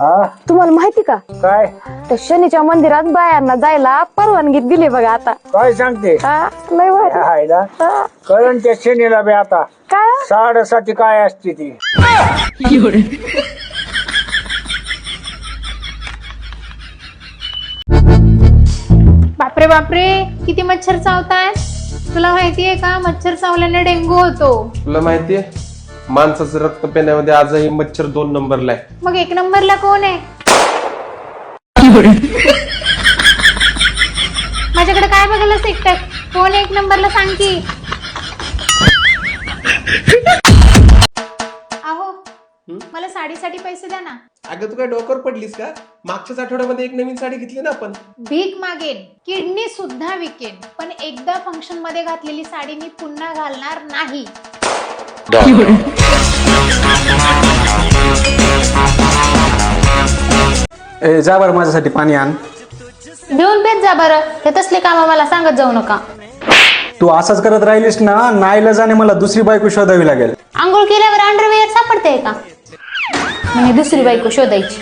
हा? तुम्हाला माहिती का? काय? त्या शनीच्या मंदिरात बायांना जायला परवानगी दिली बघा आता. काय सांगते? हा, लय भारी. हायला हा, कळण त्या शनीला बी आता. काय? साडेसाठी काय असते ती? बापरे बापरे किती मच्छर चावतायत तुला माहितीये का? मच्छर चावल्याने डेंगू होतो. तुला माहितीये? माणसाचं रक्त पेण्यामध्ये आजही मच्छर दोन नंबरला आहे. मग एक नंबरला कोण आहे? माझ्याकडे काय बघायला शिकतात कोण एक नंबरला सांग की. अहो मला साडीसाठी पैसे द्या ना. अगं तू काय डोकर पडलीस का? मागच्याच आठवड्यामध्ये एक नवीन साडी घेतली ना आपण. भीक मागेन किडनी सुद्धा विकेन पण एकदा फंक्शनमध्ये घातलेली साडी मी पुन्हा घालणार नाही. ए जा बरं माझ्यासाठी पाणी आण. घेऊन पेत जा बरं. ते तसले काम मला सांगत जाऊ नका. तू असंच करत राहिलीस ना नाईला जाणे मला दुसरी बायको शोधावी लागेल. आंघोळ केल्यावर अंडरवेअर सापडते का? म्हणजे दुसरी बायको शोधायची.